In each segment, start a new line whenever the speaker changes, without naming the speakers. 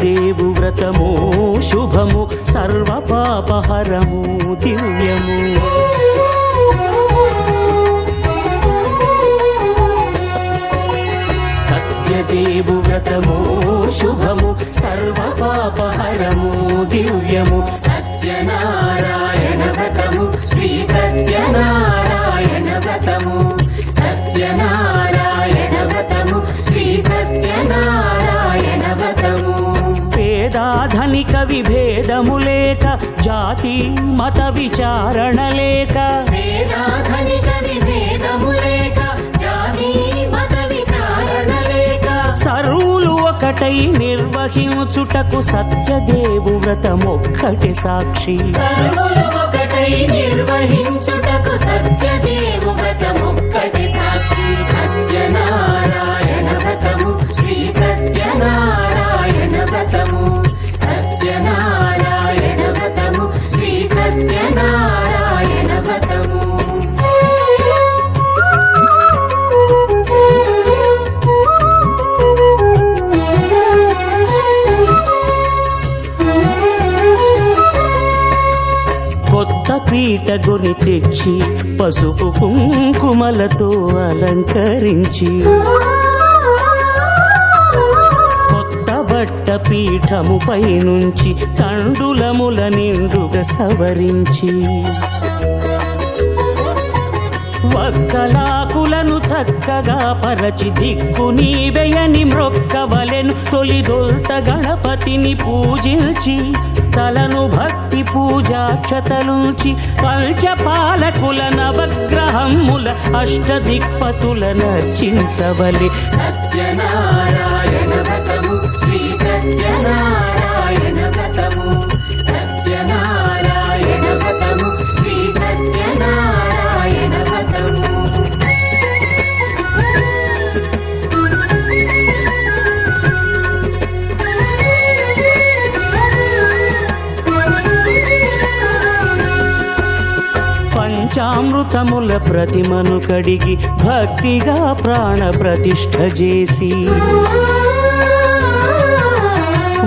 దేవు వ్రతము శుభము సర్వ పాపహరము దివ్యము. సత్యదేవు వ్రతము శుభము సర్వ పాపహరము దివ్యము.
సత్యనారాయణ వ్రతము శ్రీ సత్యనారాయణ
జాతి మత విచారణ లేక సర్వులు ఒకటై నిర్వహించుటకు సత్యదేవు వ్రతమొక్కటి సాక్షి.
నిర్వహించుటకు సత్యదేవు
పీట గొని తెచ్చి పసుపు కుంకుమలతో అలంకరించి కొత్త బట్ట పీఠము పైనుంచి తండులముల నిండుగా సవరించి. వక్కలాకులను చక్కగా పరచి దిక్కు నీవేయని మ్రొక్కవలెను తొలిదొల్త గణపతిని పూజించి తలను భక్తి పూజాక్షతలుంచి పంచపాలకుల నవగ్రహముల అష్టదిక్పతుల నర్చించవలి.
సత్యనారాయణ
అమృతముల ప్రతిమను కడిగి భక్తిగా ప్రాణ ప్రతిష్ఠ చేసి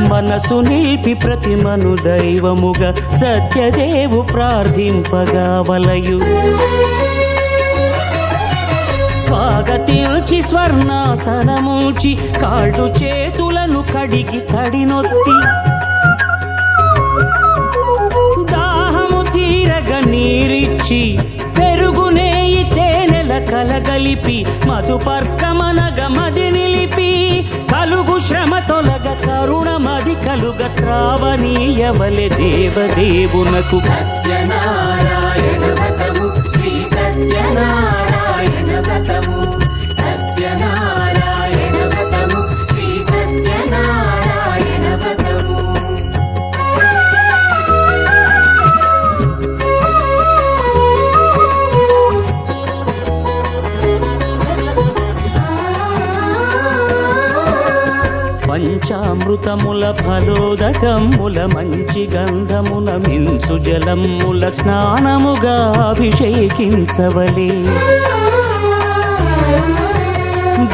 మనసు నిలిపి ప్రతిమను దైవముగా సత్యదేవు ప్రార్థింపగా వలయు స్వాగతించి స్వర్ణాసనముంచి కాళ్ళు చేతులను కడిగి కడినొత్తి దాహము తీరగ నీరిచ్చి కలగలిపి మధుపర్కమనగ మది నిలిపి కలుగు శ్రమ తొలగ కరుణమది కలుగ త్రావనీయవలె దేవదేవునకు.
సత్యనారాయణ శ్రీ సత్యనారాయణ
పంచామృతముల ఫలోదకముల మంచి గంధముల మించు జలముల స్నానముగా అభిషేకించవలే.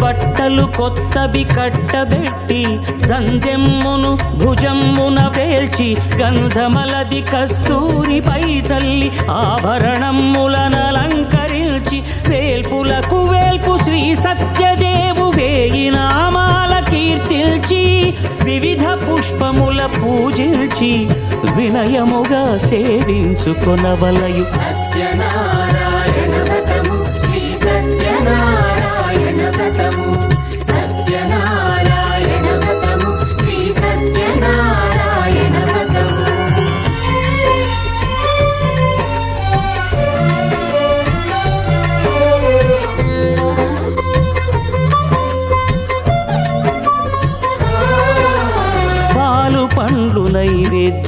బట్టలు కొత్తవి కట్టబెట్టి సంధ్యమ్మును భుజమ్మున పేల్చి గంధమలది కస్తూరిపై చల్లి ఆభరణములనలంకరించి వేల్పులకు వేల్పు శ్రీ సత్యదేవు వేయి తిల్చి వివిధ పుష్పముల పూజించి వినయముగా సేవించుకొనవలయు.
సత్యనారాయణ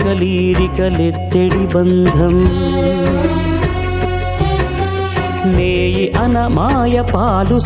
కోరికలీరికలెత్తెడి బంధం నేయి అనమాయ పాలు